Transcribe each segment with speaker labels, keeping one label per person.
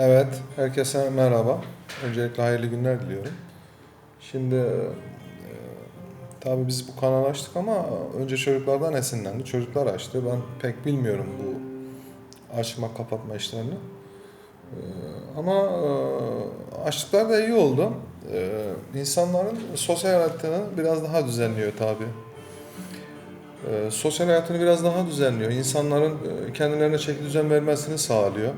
Speaker 1: Evet, herkese merhaba. Öncelikle hayırlı günler diliyorum. Şimdi e, tabii biz bu kanalı açtık ama önce çocuklardan esinlendi. Çocuklar açtı. Ben pek bilmiyorum bu açma kapatma işlerini. E, ama e, açtıklar da iyi oldu. E, insanların sosyal hayatını biraz daha düzenliyor tabii. E, sosyal hayatını biraz daha düzenliyor. İnsanların e, kendilerine çeki düzen vermesini sağlıyor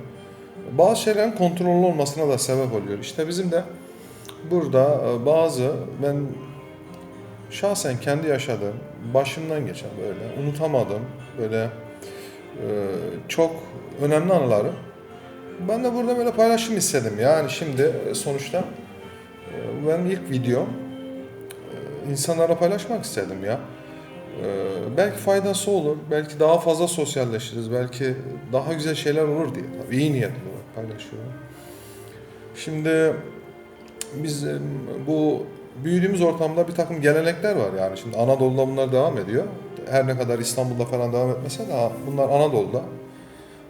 Speaker 1: bazı şeylerin kontrollü olmasına da sebep oluyor. İşte bizim de burada e, bazı ben şahsen kendi yaşadığım, başımdan geçen böyle unutamadığım böyle e, çok önemli anıları ben de burada böyle paylaşım istedim. Yani şimdi e, sonuçta benim ilk videom insanlara paylaşmak istedim ya. Belki faydası olur, belki daha fazla sosyalleşiriz, belki daha güzel şeyler olur diye. Tabii iyi niyetli paylaşıyorum. Şimdi biz e, bu büyüdüğümüz ortamda bir takım gelenekler var yani. Şimdi Anadolu'da bunlar devam ediyor. Her ne kadar İstanbul'da falan devam etmese de bunlar Anadolu'da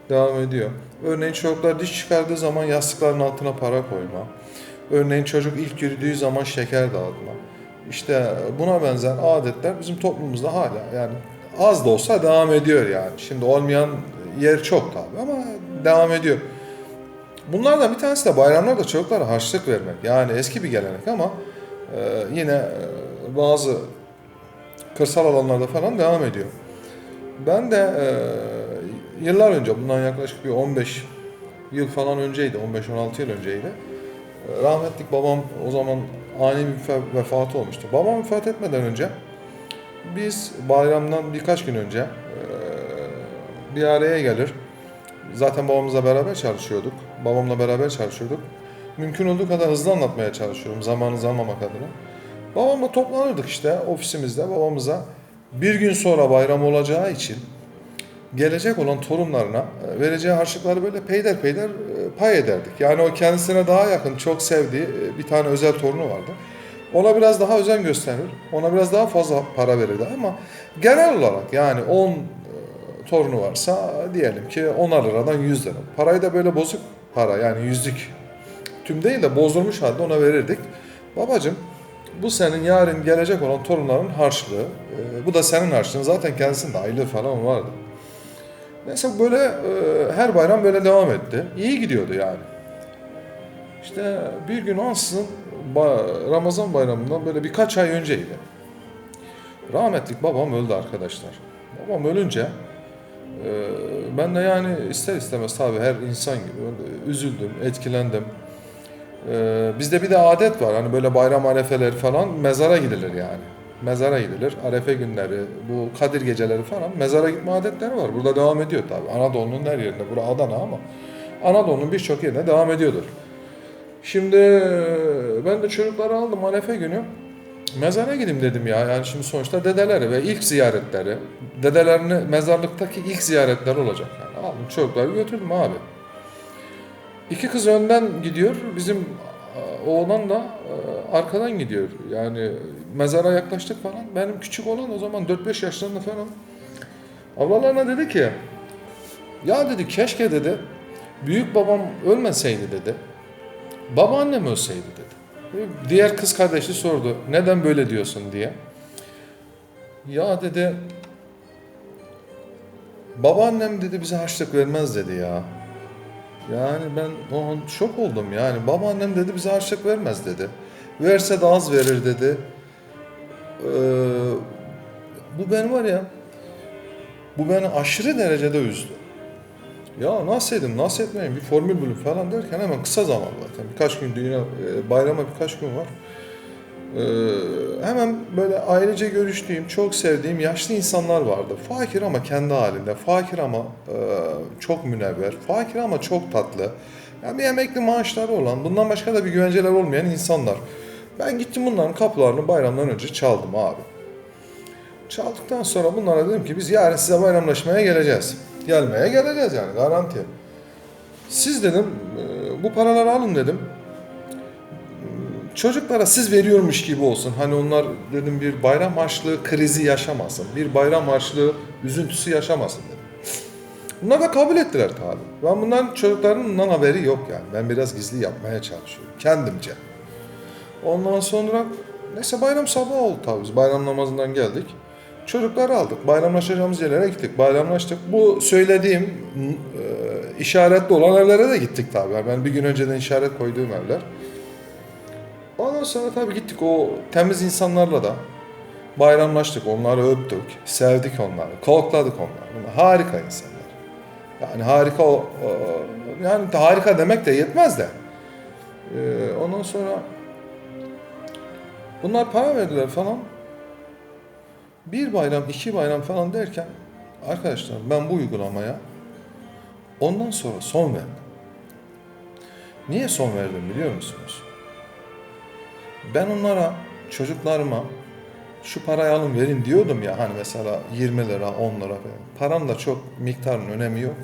Speaker 1: devam ediyor. Örneğin çocuklar diş çıkardığı zaman yastıkların altına para koyma. Örneğin çocuk ilk yürüdüğü zaman şeker dağıtma. İşte buna benzer adetler bizim toplumumuzda hala yani az da olsa devam ediyor yani. Şimdi olmayan yer çok tabii ama devam ediyor. Bunlardan bir tanesi de bayramlarda çocuklara harçlık vermek. Yani eski bir gelenek ama e, yine e, bazı kırsal alanlarda falan devam ediyor. Ben de e, yıllar önce, bundan yaklaşık bir 15 yıl falan önceydi, 15-16 yıl önceydi. E, rahmetlik babam o zaman ani bir vefa- vefatı olmuştu. Babam vefat etmeden önce biz bayramdan birkaç gün önce e, bir araya gelir. Zaten babamızla beraber çalışıyorduk. Babamla beraber çalışıyorduk. Mümkün olduğu kadar hızlı anlatmaya çalışıyorum zamanınızı almamak adına. Babamla toplanırdık işte ofisimizde babamıza bir gün sonra bayram olacağı için gelecek olan torunlarına e, vereceği harçlıkları böyle peyder peyder e, pay ederdik. Yani o kendisine daha yakın, çok sevdiği e, bir tane özel torunu vardı. Ona biraz daha özen gösterir, ona biraz daha fazla para verirdi ama genel olarak yani 10 e, torunu varsa diyelim ki 10 liradan 100 lira. Parayı da böyle bozuk para yani yüzlük tüm değil de bozulmuş halde ona verirdik. Babacım bu senin yarın gelecek olan torunların harçlığı. E, bu da senin harçlığın. Zaten kendisinin de aylığı falan vardı. Neyse böyle e, her bayram böyle devam etti. İyi gidiyordu yani. İşte bir gün ansızın Ramazan bayramından böyle birkaç ay önceydi. Rahmetlik babam öldü arkadaşlar. Babam ölünce ben de yani ister istemez tabii her insan gibi üzüldüm, etkilendim. E, bizde bir de adet var hani böyle bayram arefeleri falan mezara gidilir yani. Mezara gidilir. Arefe günleri, bu Kadir geceleri falan mezara gitme adetleri var. Burada devam ediyor tabii. Anadolu'nun her yerinde. Bura Adana ama Anadolu'nun birçok yerinde devam ediyordur. Şimdi e, ben de çocukları aldım Arefe günü. Mezara gideyim dedim ya. Yani şimdi sonuçta dedeleri ve ilk ziyaretleri. Dedelerini mezarlıktaki ilk ziyaretler olacak yani. Aldım çocukları götürdüm abi. İki kız önden gidiyor. Bizim e, oğlan da e, arkadan gidiyor. Yani mezara yaklaştık falan. Benim küçük olan o zaman 4-5 yaşlarında falan. Ablalarına dedi ki ya dedi keşke dedi büyük babam ölmeseydi dedi. Babaannem ölseydi dedi. Diğer kız kardeşi sordu neden böyle diyorsun diye. Ya dedi babaannem dedi bize harçlık vermez dedi ya. Yani ben o an şok oldum yani. Babaannem dedi bize harçlık vermez dedi. Verse de az verir dedi. Ee, bu ben var ya, bu beni aşırı derecede üzdü. Ya nasıl edeyim, nasıl etmeyeyim, bir formül bulup falan derken hemen kısa zaman zaten. Birkaç gün düğüne, e, bayrama birkaç gün var. Ee, hemen böyle ailece görüştüğüm, çok sevdiğim yaşlı insanlar vardı. Fakir ama kendi halinde, fakir ama e, çok münevver, fakir ama çok tatlı. Yani bir emekli maaşları olan, bundan başka da bir güvenceler olmayan insanlar. Ben gittim bunların kapılarını bayramdan önce çaldım abi. Çaldıktan sonra bunlara dedim ki biz yarın size bayramlaşmaya geleceğiz. Gelmeye geleceğiz yani garanti. Siz dedim e, bu paraları alın dedim çocuklara siz veriyormuş gibi olsun. Hani onlar dedim bir bayram harçlığı krizi yaşamasın. Bir bayram harçlığı üzüntüsü yaşamasın dedim. Bunlar da kabul ettiler tabii. Ben bunların çocukların bundan haberi yok yani. Ben biraz gizli yapmaya çalışıyorum kendimce. Ondan sonra neyse bayram sabahı oldu tabii. Biz bayram namazından geldik. Çocukları aldık. Bayramlaşacağımız yerlere gittik. Bayramlaştık. Bu söylediğim e, işaretli olan evlere de gittik tabii. Ben bir gün önceden işaret koyduğum evler. Ondan sonra tabii gittik o temiz insanlarla da bayramlaştık. Onları öptük. Sevdik onları. Kokladık onları. Harika insanlar. Yani harika o- yani harika demek de yetmez de. Ee, ondan sonra bunlar para verdiler falan. Bir bayram, iki bayram falan derken arkadaşlar ben bu uygulamaya ondan sonra son verdim. Niye son verdim biliyor musunuz? Ben onlara, çocuklarıma şu parayı alın verin diyordum ya hani mesela 20 lira, 10 lira falan. Paranın da çok miktarın önemi yok.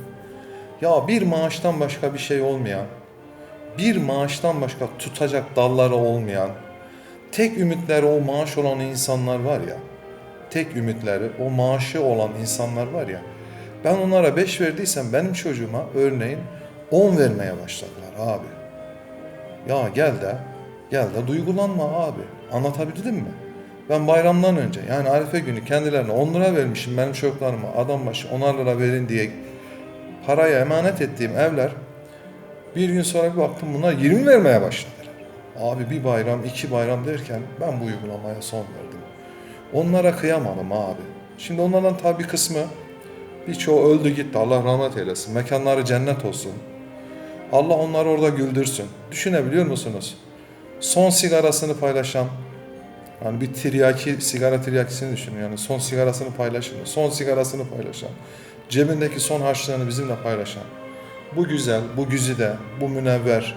Speaker 1: Ya bir maaştan başka bir şey olmayan, bir maaştan başka tutacak dalları olmayan, tek ümitleri o maaş olan insanlar var ya, tek ümitleri o maaşı olan insanlar var ya, ben onlara 5 verdiysem benim çocuğuma örneğin 10 vermeye başladılar abi. Ya gel de, gel de duygulanma abi. Anlatabildim mi? Ben bayramdan önce yani Arife günü kendilerine 10 lira vermişim benim çocuklarıma adam başı 10'ar lira verin diye paraya emanet ettiğim evler bir gün sonra bir baktım bunlar 20 vermeye başladılar. Abi bir bayram iki bayram derken ben bu uygulamaya son verdim. Onlara kıyamadım abi. Şimdi onlardan tabi kısmı birçoğu öldü gitti Allah rahmet eylesin. Mekanları cennet olsun. Allah onları orada güldürsün. Düşünebiliyor musunuz? Son sigarasını paylaşan yani bir tiryaki, sigara tiryakisini düşünün yani son sigarasını paylaşan, son sigarasını paylaşan, cebindeki son harçlığını bizimle paylaşan, bu güzel, bu güzide, bu münevver,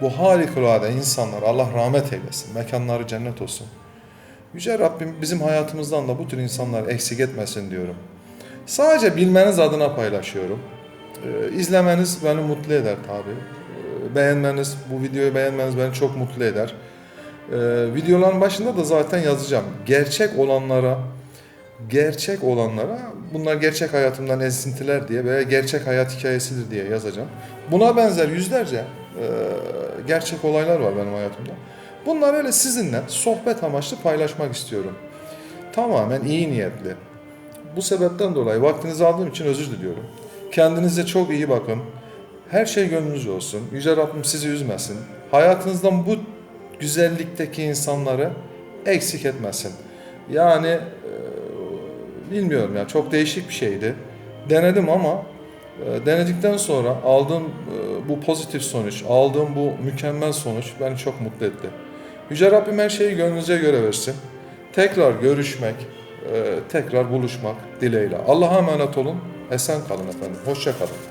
Speaker 1: bu harikulade insanlar Allah rahmet eylesin, mekanları cennet olsun. Yüce Rabbim bizim hayatımızdan da bu tür insanlar eksik etmesin diyorum. Sadece bilmeniz adına paylaşıyorum. Ee, izlemeniz beni mutlu eder tabii. Ee, beğenmeniz, bu videoyu beğenmeniz beni çok mutlu eder. Ee, videoların başında da zaten yazacağım. Gerçek olanlara, gerçek olanlara, bunlar gerçek hayatımdan esintiler diye veya gerçek hayat hikayesidir diye yazacağım. Buna benzer yüzlerce e, gerçek olaylar var benim hayatımda. Bunları öyle sizinle sohbet amaçlı paylaşmak istiyorum. Tamamen iyi niyetli. Bu sebepten dolayı vaktinizi aldığım için özür diliyorum. Kendinize çok iyi bakın. Her şey gönlünüzce olsun. Yüce Rabbim sizi üzmesin. Hayatınızdan bu güzellikteki insanları eksik etmesin. Yani e, bilmiyorum ya çok değişik bir şeydi. Denedim ama e, denedikten sonra aldığım e, bu pozitif sonuç, aldığım bu mükemmel sonuç beni çok mutlu etti. Yüce Rabbim her şeyi gönlünüze göre versin. Tekrar görüşmek, e, tekrar buluşmak dileğiyle. Allah'a emanet olun. Esen kalın efendim. Hoşça kalın.